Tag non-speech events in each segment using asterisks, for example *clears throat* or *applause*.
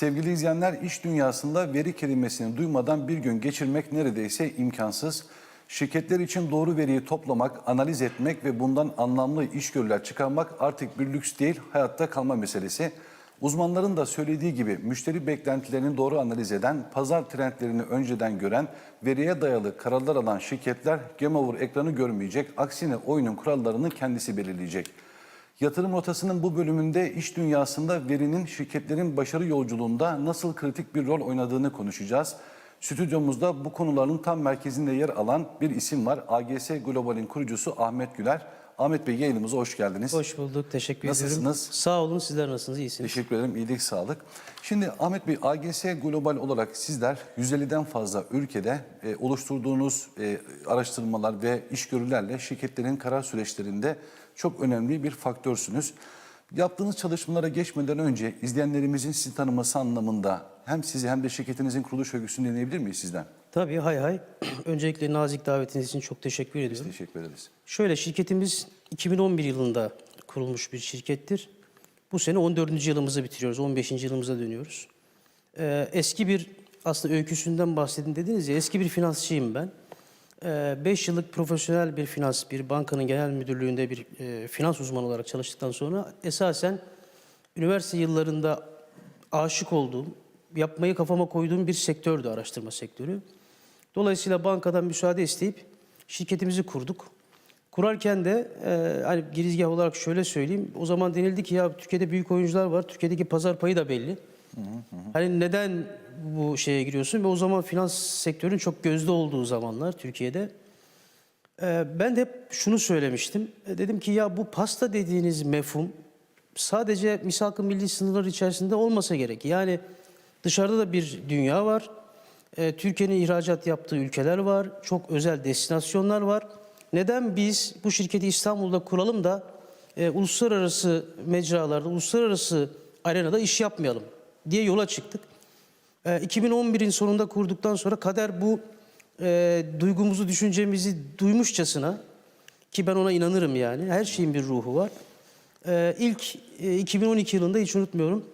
Sevgili izleyenler iş dünyasında veri kelimesini duymadan bir gün geçirmek neredeyse imkansız. Şirketler için doğru veriyi toplamak, analiz etmek ve bundan anlamlı işgörüler çıkarmak artık bir lüks değil, hayatta kalma meselesi. Uzmanların da söylediği gibi müşteri beklentilerini doğru analiz eden, pazar trendlerini önceden gören, veriye dayalı kararlar alan şirketler game over ekranı görmeyecek, aksine oyunun kurallarını kendisi belirleyecek. Yatırım rotasının bu bölümünde iş dünyasında verinin şirketlerin başarı yolculuğunda nasıl kritik bir rol oynadığını konuşacağız. Stüdyomuzda bu konuların tam merkezinde yer alan bir isim var. AGS Global'in kurucusu Ahmet Güler. Ahmet Bey yayınımıza hoş geldiniz. Hoş bulduk. Teşekkür Nasılsınız? ediyorum. Sağ olun. Sizler nasılsınız? İyisiniz. Teşekkür ederim. İyilik, sağlık. Şimdi Ahmet Bey, AGS Global olarak sizler 150'den fazla ülkede e, oluşturduğunuz e, araştırmalar ve işgörülerle şirketlerin karar süreçlerinde çok önemli bir faktörsünüz. Yaptığınız çalışmalara geçmeden önce izleyenlerimizin sizi tanıması anlamında hem sizi hem de şirketinizin kuruluş öyküsünü dinleyebilir miyiz sizden? Tabii hay hay. *clears throat* Öncelikle nazik davetiniz için çok teşekkür ediyorum. Teşekkür ederiz. Şöyle şirketimiz 2011 yılında kurulmuş bir şirkettir. Bu sene 14. yılımızı bitiriyoruz. 15. yılımıza dönüyoruz. Ee, eski bir aslında öyküsünden bahsedin dediniz ya eski bir finansçıyım ben. 5 yıllık profesyonel bir finans, bir bankanın genel müdürlüğünde bir e, finans uzmanı olarak çalıştıktan sonra esasen üniversite yıllarında aşık olduğum, yapmayı kafama koyduğum bir sektördü araştırma sektörü. Dolayısıyla bankadan müsaade isteyip şirketimizi kurduk. Kurarken de e, hani girizgah olarak şöyle söyleyeyim. O zaman denildi ki ya Türkiye'de büyük oyuncular var. Türkiye'deki pazar payı da belli. Hani neden bu şeye giriyorsun? Ve o zaman finans sektörünün çok gözde olduğu zamanlar Türkiye'de. Ee, ben de hep şunu söylemiştim. E, Dedim ki ya bu pasta dediğiniz mefhum sadece misak-ı milli sınırlar içerisinde olmasa gerek. Yani dışarıda da bir dünya var. Ee, Türkiye'nin ihracat yaptığı ülkeler var. Çok özel destinasyonlar var. Neden biz bu şirketi İstanbul'da kuralım da e, uluslararası mecralarda, uluslararası arenada iş yapmayalım diye yola çıktık. E, 2011'in sonunda kurduktan sonra kader bu e, duygumuzu, düşüncemizi duymuşçasına ki ben ona inanırım yani. Her şeyin bir ruhu var. E, ilk e, 2012 yılında hiç unutmuyorum.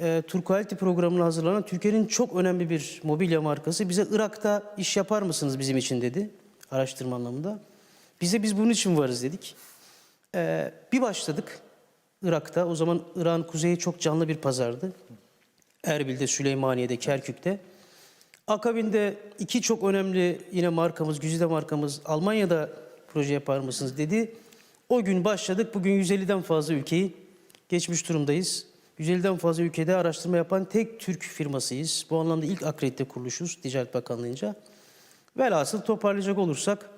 E, Turquality programına hazırlanan Türkiye'nin çok önemli bir mobilya markası bize Irak'ta iş yapar mısınız bizim için dedi. Araştırma anlamında. Bize biz bunun için varız dedik. E, bir başladık Irak'ta. O zaman Irak'ın kuzeyi çok canlı bir pazardı. Erbil'de, Süleymaniye'de, Kerkük'te. Akabinde iki çok önemli yine markamız, güzide markamız Almanya'da proje yapar mısınız dedi. O gün başladık. Bugün 150'den fazla ülkeyi geçmiş durumdayız. 150'den fazla ülkede araştırma yapan tek Türk firmasıyız. Bu anlamda ilk akredite kuruluşuz Ticaret Bakanlığı'nca. Velhasıl toparlayacak olursak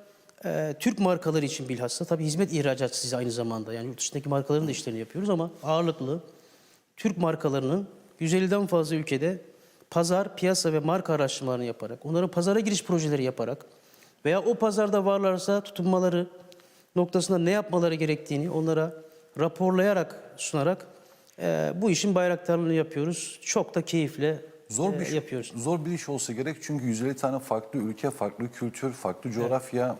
e, Türk markaları için bilhassa tabii hizmet ihracatçısıyız aynı zamanda. Yani yurt dışındaki markaların da işlerini yapıyoruz ama ağırlıklı Türk markalarının 150'den fazla ülkede pazar, piyasa ve marka araştırmalarını yaparak, onların pazara giriş projeleri yaparak veya o pazarda varlarsa tutunmaları noktasında ne yapmaları gerektiğini onlara raporlayarak, sunarak e, bu işin bayraktarlığını yapıyoruz. Çok da keyifle Zor e, bir yapıyoruz. Zor bir iş olsa gerek çünkü 150 tane farklı ülke, farklı kültür, farklı coğrafya.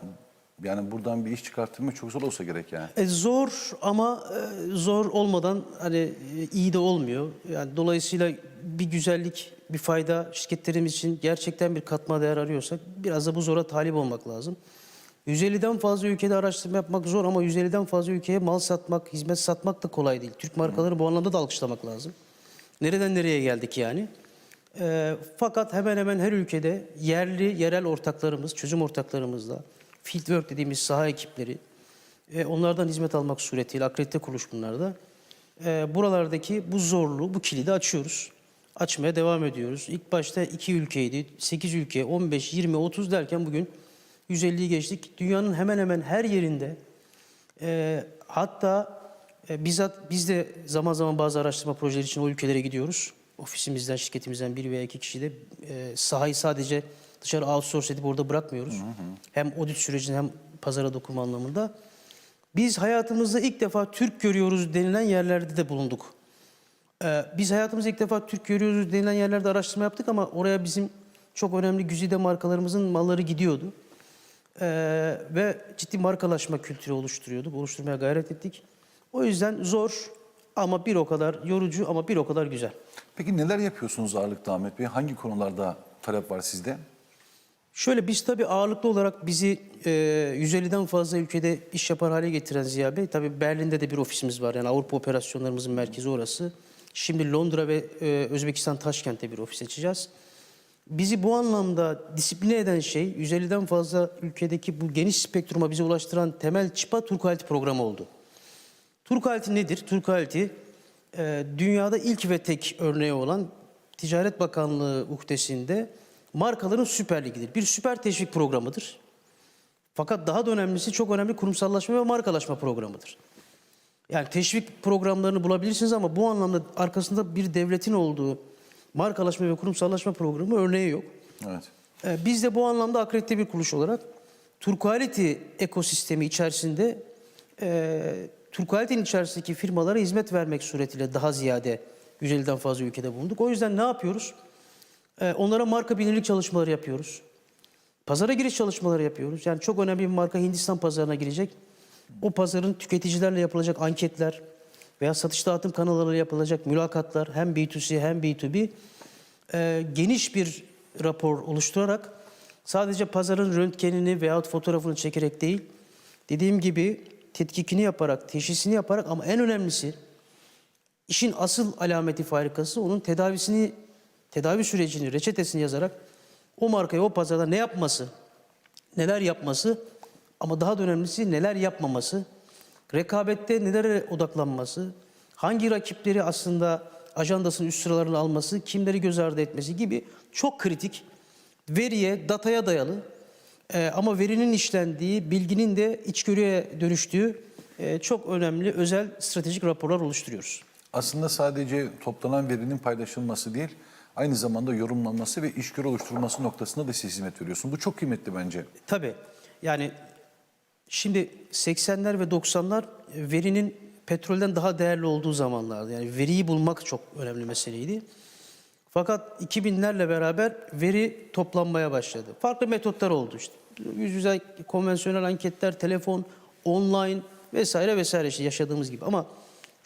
Yani buradan bir iş çıkartmak çok zor olsa gerek yani. E, zor ama e, zor olmadan hani e, iyi de olmuyor. Yani dolayısıyla bir güzellik, bir fayda şirketlerimiz için gerçekten bir katma değer arıyorsak biraz da bu zora talip olmak lazım. 150'den fazla ülkede araştırma yapmak zor ama 150'den fazla ülkeye mal satmak, hizmet satmak da kolay değil. Türk markaları bu anlamda da alkışlamak lazım. Nereden nereye geldik yani? E, fakat hemen hemen her ülkede yerli, yerel ortaklarımız, çözüm ortaklarımızla, fieldwork dediğimiz saha ekipleri, e, onlardan hizmet almak suretiyle akredite kuruluş bunlarda. E, buralardaki bu zorluğu, bu kilidi açıyoruz. Açmaya devam ediyoruz. İlk başta iki ülkeydi, 8 ülke, 15, 20, 30 derken bugün 150'yi geçtik. Dünyanın hemen hemen her yerinde e, hatta e, bizzat biz de zaman zaman bazı araştırma projeleri için o ülkelere gidiyoruz. Ofisimizden, şirketimizden bir veya iki kişi de e, sahayı sadece dışarı outsource edip orada bırakmıyoruz. Hem audit sürecinde hem pazara dokunma anlamında. Biz hayatımızda ilk defa Türk görüyoruz denilen yerlerde de bulunduk. Ee, biz hayatımızda ilk defa Türk görüyoruz denilen yerlerde araştırma yaptık ama oraya bizim çok önemli güzide markalarımızın malları gidiyordu. Ee, ve ciddi markalaşma kültürü oluşturuyorduk, oluşturmaya gayret ettik. O yüzden zor ama bir o kadar yorucu ama bir o kadar güzel. Peki neler yapıyorsunuz ağırlıkta Ahmet Bey? Hangi konularda talep var sizde? Şöyle biz tabii ağırlıklı olarak bizi e, 150'den fazla ülkede iş yapar hale getiren Ziya Bey, tabii Berlin'de de bir ofisimiz var. Yani Avrupa operasyonlarımızın merkezi orası. Şimdi Londra ve e, Özbekistan Taşkent'te bir ofis açacağız. Bizi bu anlamda disipline eden şey 150'den fazla ülkedeki bu geniş spektruma bizi ulaştıran temel çıpa Turkualti programı oldu. Turkualti nedir? Turkualti e, dünyada ilk ve tek örneği olan Ticaret Bakanlığı uhdesinde markaların süper ligidir. Bir süper teşvik programıdır. Fakat daha da önemlisi çok önemli kurumsallaşma ve markalaşma programıdır. Yani teşvik programlarını bulabilirsiniz ama bu anlamda arkasında bir devletin olduğu markalaşma ve kurumsallaşma programı örneği yok. Evet. Ee, Biz de bu anlamda akredite bir kuruluş olarak Turquality ekosistemi içerisinde e, Turquality'nin içerisindeki firmalara hizmet vermek suretiyle daha ziyade 150'den fazla ülkede bulunduk. O yüzden ne yapıyoruz? Ee, onlara marka bilinirlik çalışmaları yapıyoruz. Pazara giriş çalışmaları yapıyoruz. Yani çok önemli bir marka Hindistan pazarına girecek. O pazarın tüketicilerle yapılacak anketler veya satış dağıtım kanallarıyla yapılacak mülakatlar hem B2C hem B2B e, geniş bir rapor oluşturarak sadece pazarın röntgenini veyahut fotoğrafını çekerek değil, dediğim gibi tetkikini yaparak, teşhisini yaparak ama en önemlisi işin asıl alameti farikası onun tedavisini, tedavi sürecini, reçetesini yazarak o markaya, o pazarda ne yapması, neler yapması ama daha da önemlisi neler yapmaması, rekabette nelere odaklanması, hangi rakipleri aslında ajandasının üst sıralarına alması, kimleri göz ardı etmesi gibi çok kritik, veriye, dataya dayalı e, ama verinin işlendiği, bilginin de içgörüye dönüştüğü e, çok önemli özel stratejik raporlar oluşturuyoruz. Aslında sadece toplanan verinin paylaşılması değil, aynı zamanda yorumlanması ve işgörü oluşturulması noktasında da siz hizmet veriyorsun. Bu çok kıymetli bence. Tabii. Yani şimdi 80'ler ve 90'lar verinin petrolden daha değerli olduğu zamanlardı. Yani veriyi bulmak çok önemli meseleydi. Fakat 2000'lerle beraber veri toplanmaya başladı. Farklı metotlar oldu işte. Yüz yüze konvansiyonel anketler, telefon, online vesaire vesaire işte yaşadığımız gibi. Ama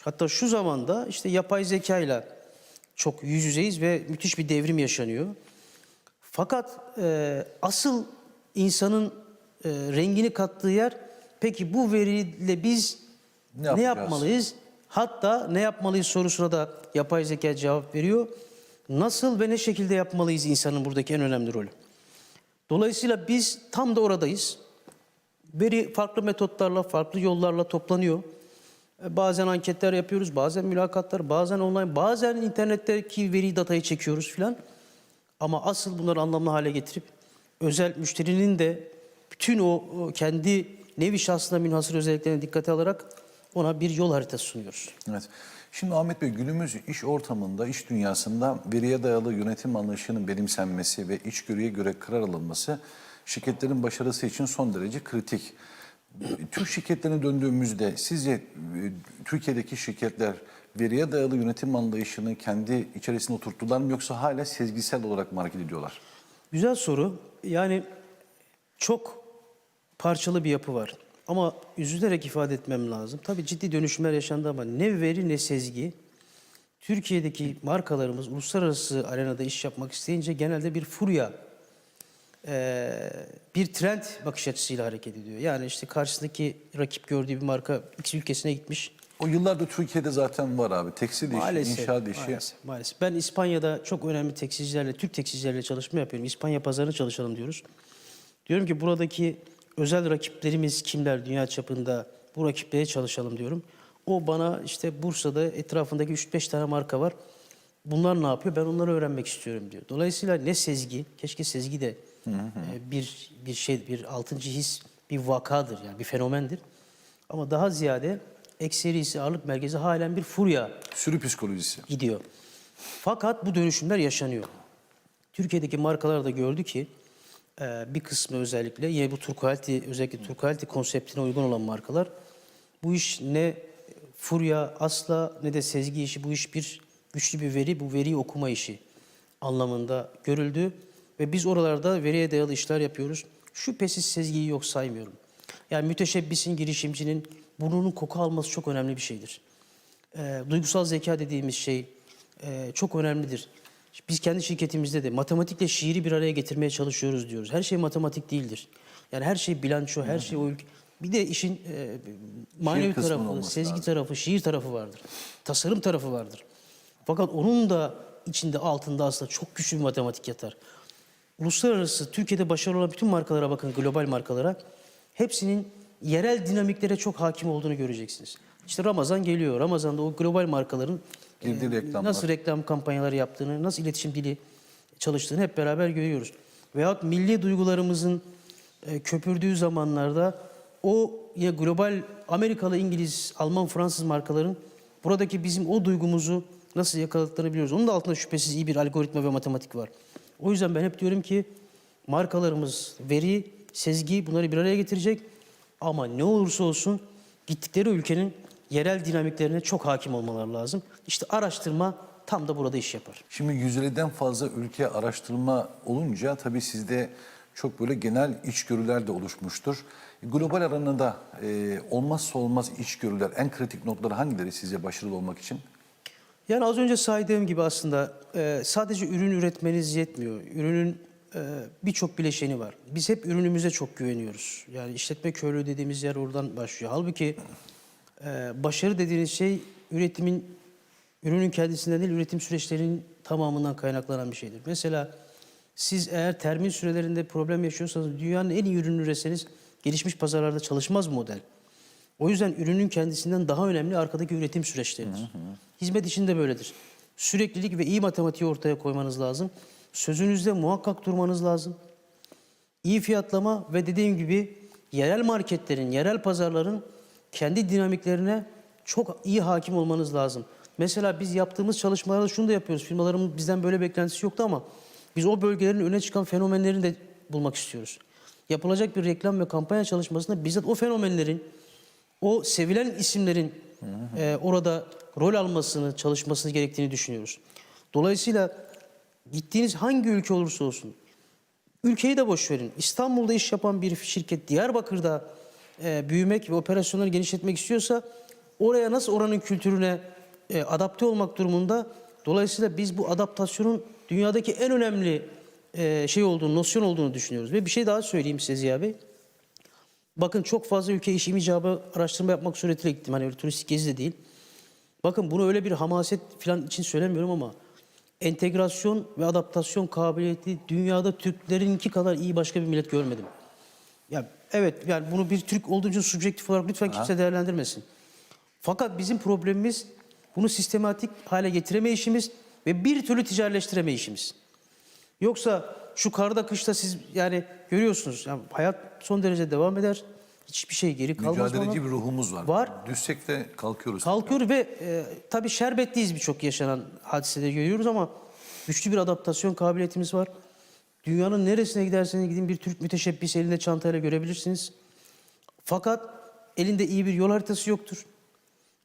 hatta şu zamanda işte yapay zeka ile çok yüz yüzeyiz ve müthiş bir devrim yaşanıyor. Fakat e, asıl insanın e, rengini kattığı yer peki bu veriyle biz Ne ne, yapmalıyız? Hatta ne yapmalıyız sorusuna da yapay zeka cevap veriyor. Nasıl ve ne şekilde yapmalıyız insanın buradaki en önemli rolü. Dolayısıyla biz tam da oradayız. Veri farklı metotlarla, farklı yollarla toplanıyor. E, Bazen anketler yapıyoruz, bazen mülakatlar, bazen online, bazen internetteki veri datayı çekiyoruz filan. Ama asıl bunları anlamlı hale getirip özel müşterinin de bütün o, kendi nevi şahsına münhasır özelliklerine dikkate alarak ona bir yol haritası sunuyoruz. Evet. Şimdi Ahmet Bey günümüz iş ortamında, iş dünyasında veriye dayalı yönetim anlayışının benimsenmesi ve içgörüye göre karar alınması şirketlerin başarısı için son derece kritik. Türk şirketlerine döndüğümüzde sizce e, Türkiye'deki şirketler veriye dayalı yönetim anlayışını kendi içerisine oturttular mı yoksa hala sezgisel olarak mı hareket ediyorlar? Güzel soru. Yani çok parçalı bir yapı var. Ama üzülerek ifade etmem lazım. Tabii ciddi dönüşümler yaşandı ama ne veri ne sezgi. Türkiye'deki markalarımız uluslararası arenada iş yapmak isteyince genelde bir furya, eee, bir trend bakış açısıyla hareket ediyor. Yani işte karşısındaki rakip gördüğü bir marka X ülkesine gitmiş. O yıllardır Türkiye'de zaten var abi. Tekstil işi, Maalesef, inşaat işi. maalesef, maalesef. Ben İspanya'da çok önemli tekstilcilerle, Türk tekstilcilerle çalışma yapıyorum. İspanya pazarına çalışalım diyoruz. Diyorum ki buradaki özel rakiplerimiz kimler dünya çapında bu rakiplere çalışalım diyorum. O bana işte Bursa'da etrafındaki 3-5 tane marka var. Bunlar ne yapıyor? Ben onları öğrenmek istiyorum diyor. Dolayısıyla ne sezgi, keşke sezgi de e, bir bir şey, bir altıncı his, bir vakadır yani bir fenomendir. Ama daha ziyade ekserisi, ağırlık merkezi halen bir furya Sürü psikolojisi. gidiyor. Fakat bu dönüşümler yaşanıyor. Türkiye'deki markalar da gördü ki e, bir kısmı özellikle yine bu Turquality özellikle Turquality konseptine uygun olan markalar bu iş ne furya asla ne de sezgi işi bu iş bir güçlü bir veri bu veriyi okuma işi anlamında görüldü ve biz oralarda veriye dayalı işler yapıyoruz. Şüphesiz sezgiyi yok saymıyorum. Yani müteşebbisin girişimcinin burnunun koku alması çok önemli bir şeydir. e, duygusal zeka dediğimiz şey e, çok önemlidir. Biz kendi şirketimizde de matematikle şiiri bir araya getirmeye çalışıyoruz diyoruz. Her şey matematik değildir. Yani her şey bilanço, her şey o ülke. Bir de işin e, manevi tarafı, sezgi lazım. tarafı, şiir tarafı vardır. Tasarım tarafı vardır. Fakat onun da içinde altında aslında çok güçlü bir matematik yatar. Uluslararası, Türkiye'de başarılı olan bütün markalara bakın, global markalara. Hepsinin yerel dinamiklere çok hakim olduğunu göreceksiniz. İşte Ramazan geliyor. Ramazan'da o global markaların e, reklamlar. nasıl reklam kampanyaları yaptığını, nasıl iletişim dili çalıştığını hep beraber görüyoruz. Veyahut milli duygularımızın e, köpürdüğü zamanlarda o yine global Amerikalı, İngiliz, Alman, Fransız markaların buradaki bizim o duygumuzu nasıl yakaladıklarını biliyoruz. Onun da altında şüphesiz iyi bir algoritma ve matematik var. O yüzden ben hep diyorum ki markalarımız veri, sezgi bunları bir araya getirecek. Ama ne olursa olsun gittikleri ülkenin yerel dinamiklerine çok hakim olmaları lazım. İşte araştırma tam da burada iş yapar. Şimdi 150'den fazla ülke araştırma olunca tabii sizde çok böyle genel içgörüler de oluşmuştur. Global alanında e, olmazsa olmaz içgörüler, en kritik noktaları hangileri sizce başarılı olmak için? Yani az önce saydığım gibi aslında e, sadece ürün üretmeniz yetmiyor. Ürünün e, birçok bileşeni var. Biz hep ürünümüze çok güveniyoruz. Yani işletme körlüğü dediğimiz yer oradan başlıyor. Halbuki e, başarı dediğiniz şey üretimin, ürünün kendisinden değil, üretim süreçlerinin tamamından kaynaklanan bir şeydir. Mesela siz eğer termin sürelerinde problem yaşıyorsanız dünyanın en iyi ürünü üretseniz gelişmiş pazarlarda çalışmaz bu model. O yüzden ürünün kendisinden daha önemli arkadaki üretim süreçleridir. Hizmet için de böyledir. Süreklilik ve iyi matematiği ortaya koymanız lazım. Sözünüzde muhakkak durmanız lazım. İyi fiyatlama ve dediğim gibi yerel marketlerin, yerel pazarların kendi dinamiklerine çok iyi hakim olmanız lazım. Mesela biz yaptığımız çalışmalarda şunu da yapıyoruz. Firmaların bizden böyle beklentisi yoktu ama biz o bölgelerin öne çıkan fenomenlerini de bulmak istiyoruz. Yapılacak bir reklam ve kampanya çalışmasında bizzat o fenomenlerin, o sevilen isimlerin e, orada rol almasını, çalışmasını gerektiğini düşünüyoruz. Dolayısıyla gittiğiniz hangi ülke olursa olsun, ülkeyi de boş verin. İstanbul'da iş yapan bir şirket Diyarbakır'da e, büyümek ve operasyonları genişletmek istiyorsa oraya nasıl oranın kültürüne e, adapte olmak durumunda. Dolayısıyla biz bu adaptasyonun dünyadaki en önemli e, şey olduğunu, nosyon olduğunu düşünüyoruz. Ve bir şey daha söyleyeyim size Ziya Bey. Bakın çok fazla ülke işim icabı araştırma yapmak suretiyle gittim. Hani öyle turistik gezi de değil. Bakın bunu öyle bir hamaset falan için söylemiyorum ama entegrasyon ve adaptasyon kabiliyeti dünyada Türklerinki kadar iyi başka bir millet görmedim. Ya evet yani bunu bir Türk olduğu için subjektif olarak lütfen kimse değerlendirmesin. Fakat bizim problemimiz bunu sistematik hale getiremeyişimiz ve bir türlü ticaretleştiremeyişimiz. Yoksa şu karda kışta siz yani görüyorsunuz yani hayat son derece devam eder. Hiçbir şey geri kalmaz. Mücadeleci bana. bir ruhumuz var. Var. Düşsek de kalkıyoruz. Kalkıyor ve e, tabii şerbetliyiz birçok yaşanan hadisede görüyoruz ama güçlü bir adaptasyon kabiliyetimiz var. Dünyanın neresine giderseniz gidin bir Türk müteşebbis elinde çantayla görebilirsiniz. Fakat elinde iyi bir yol haritası yoktur.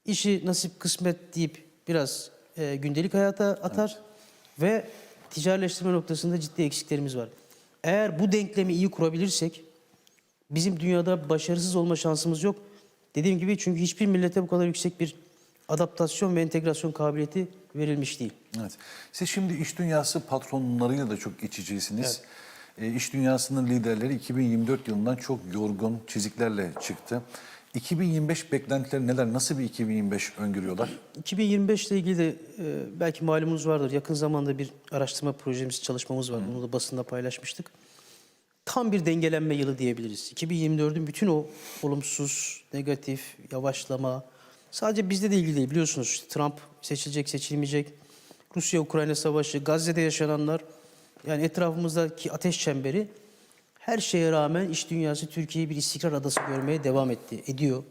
İşi nasip kısmet deyip biraz e, gündelik hayata atar ve ticaretleştirme noktasında ciddi eksiklerimiz var. Eğer bu denklemi iyi kurabilirsek bizim dünyada başarısız olma şansımız yok. Dediğim gibi çünkü hiçbir millete bu kadar yüksek bir adaptasyon ve entegrasyon kabiliyeti verilmiş değil. Evet. Siz şimdi iş dünyası patronlarıyla da çok iç içeysiniz. E, iş dünyasının liderleri 2024 yılından çok yorgun çiziklerle çıktı. 2025 beklentileri neler? Nasıl bir 2025 öngörüyorlar? 2025 ile ilgili de e, belki malumunuz vardır. Yakın zamanda bir araştırma projemiz, çalışmamız var. Bunu da basında paylaşmıştık. Tam bir dengelenme yılı diyebiliriz. 2024'ün bütün o olumsuz, negatif, yavaşlama, sadece bizde de ilgili değil biliyorsunuz. Trump seçilecek, seçilmeyecek. Rusya-Ukrayna savaşı, Gazze'de yaşananlar, yani etrafımızdaki ateş çemberi her şeye rağmen iş dünyası Türkiye'yi bir istikrar adası görmeye devam etti, ediyor.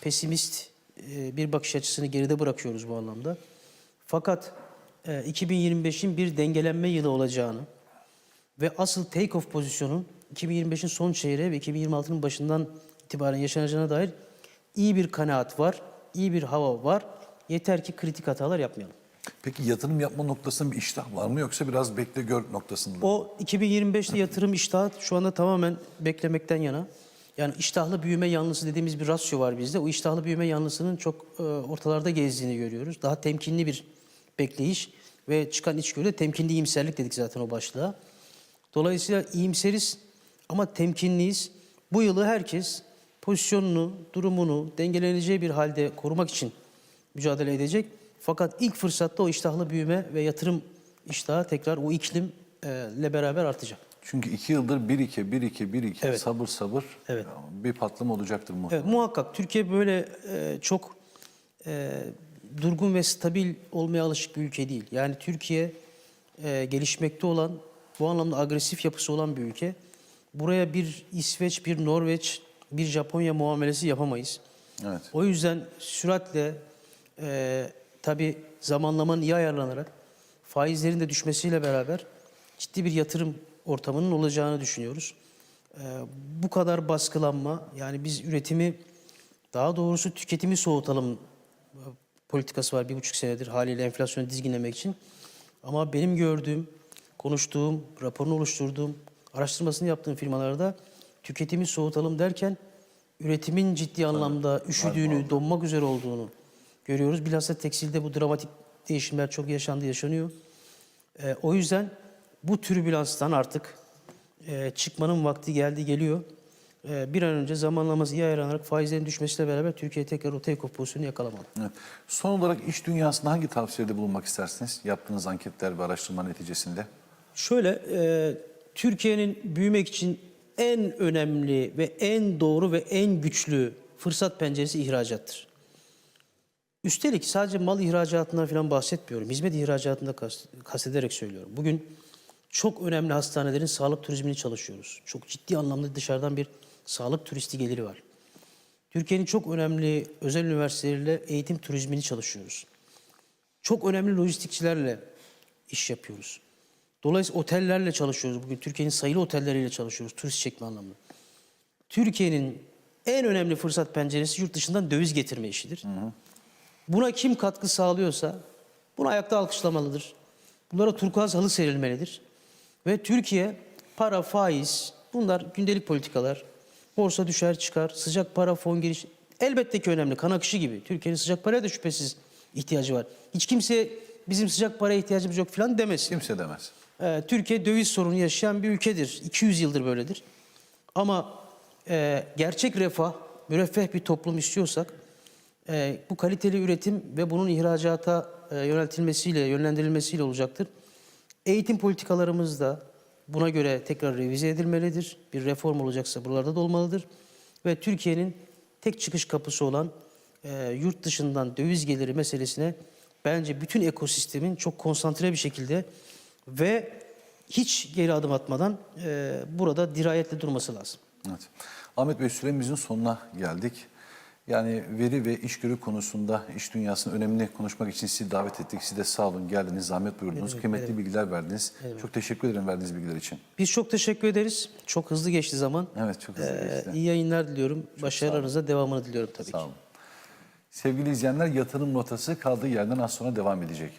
Pesimist e, bir bakış açısını geride bırakıyoruz bu anlamda. Fakat e, 2025'in bir dengelenme yılı olacağını ve asıl take-off pozisyonun 2025'in son çeyreği ve 2026'nın başından itibaren yaşanacağına dair iyi bir kanaat var, iyi bir hava var. Yeter ki kritik hatalar yapmayalım. Peki yatırım yapma noktasında bir iştah var mı yoksa biraz bekle gör noktasında? O 2025'te yatırım iştahı şu anda tamamen beklemekten yana. Yani iştahlı büyüme yanlısı dediğimiz bir rasyo var bizde. O iştahlı büyüme yanlısının çok e, ortalarda gezdiğini görüyoruz. Daha temkinli bir bekleyiş ve çıkan içgörü de temkinli iyimserlik dedik zaten o başlığa. Dolayısıyla iyimseriz ama temkinliyiz. Bu yılı herkes pozisyonunu, durumunu dengeleneceği bir halde korumak için mücadele edecek. Fakat ilk fırsatta o iştahlı büyüme ve yatırım iştahı tekrar o iklimle beraber artacak. Çünkü iki yıldır 1-2, 1-2, 1-2 Evet. sabır sabır Evet. bir patlama olacaktır muhtemelen. Evet, muhakkak Türkiye böyle e, çok e, durgun ve stabil olmaya alışık bir ülke değil. Yani Türkiye e, gelişmekte olan, bu anlamda agresif yapısı olan bir ülke. Buraya bir İsveç, bir Norveç, bir Japonya muamelesi yapamayız. Evet. O yüzden süratle e, tabii zamanlamanın iyi ayarlanarak faizlerin de düşmesiyle beraber ciddi bir yatırım ortamının olacağını düşünüyoruz. E, bu kadar baskılanma yani biz üretimi daha doğrusu tüketimi soğutalım e, politikası var bir buçuk senedir haliyle enflasyonu dizginlemek için. Ama benim gördüğüm, konuştuğum, raporunu oluşturduğum, araştırmasını yaptığım firmalarda tüketimi soğutalım derken üretimin ciddi anlamda üşüdüğünü, donmak üzere olduğunu görüyoruz. Bilhassa tekstilde bu dramatik değişimler çok yaşandı, yaşanıyor. Ee, o yüzden bu türbülanstan artık e, çıkmanın vakti geldi, geliyor. Ee, bir an önce zamanlaması iyi ayarlanarak faizlerin düşmesiyle beraber Türkiye tekrar o take-off pozisyonu yakalamalı. Evet. Son olarak iş dünyasında hangi tavsiyede bulunmak istersiniz? Yaptığınız anketler ve araştırma neticesinde. Şöyle, e, Türkiye'nin büyümek için en önemli ve en doğru ve en güçlü fırsat penceresi ihracattır. Üstelik sadece mal ihracatından falan bahsetmiyorum. Hizmet ihracatında kast- kastederek söylüyorum. Bugün çok önemli hastanelerin sağlık turizmini çalışıyoruz. Çok ciddi anlamda dışarıdan bir sağlık turisti geliri var. Türkiye'nin çok önemli özel üniversiteleriyle eğitim turizmini çalışıyoruz. Çok önemli lojistikçilerle iş yapıyoruz. Dolayısıyla otellerle çalışıyoruz. Bugün Türkiye'nin sayılı otelleriyle çalışıyoruz turist çekme anlamında. Türkiye'nin en önemli fırsat penceresi yurt dışından döviz getirme işidir. Buna kim katkı sağlıyorsa bunu ayakta alkışlamalıdır. Bunlara turkuaz halı serilmelidir. Ve Türkiye para, faiz bunlar gündelik politikalar. Borsa düşer çıkar, sıcak para fon giriş elbette ki önemli. Kan akışı gibi. Türkiye'nin sıcak paraya da şüphesiz ihtiyacı var. Hiç kimse bizim sıcak paraya ihtiyacımız yok falan demesin. Kimse demez. Ee, Türkiye döviz sorunu yaşayan bir ülkedir. 200 yıldır böyledir. Ama e, gerçek refah, müreffeh bir toplum istiyorsak e, bu kaliteli üretim ve bunun ihracata e, yöneltilmesiyle, yönlendirilmesiyle olacaktır. Eğitim politikalarımız da buna göre tekrar revize edilmelidir. Bir reform olacaksa buralarda da olmalıdır. Ve Türkiye'nin tek çıkış kapısı olan e, yurt dışından döviz geliri meselesine bence bütün ekosistemin çok konsantre bir şekilde ve hiç geri adım atmadan e, burada dirayetle durması lazım. Evet. Ahmet Bey süremizin sonuna geldik. Yani veri ve işgörü konusunda iş dünyasının önemini konuşmak için sizi davet ettik. Siz de sağ olun geldiniz, zahmet buyurdunuz. Kıymetli bilgiler verdiniz. Çok teşekkür ederim verdiğiniz bilgiler için. Biz çok teşekkür ederiz. Çok hızlı geçti zaman. Evet çok hızlı Ee, geçti. iyi yayınlar diliyorum. Başarılarınıza devamını diliyorum tabii Sağ ki. olun. Sevgili izleyenler yatırım notası kaldığı yerden az sonra devam edecek.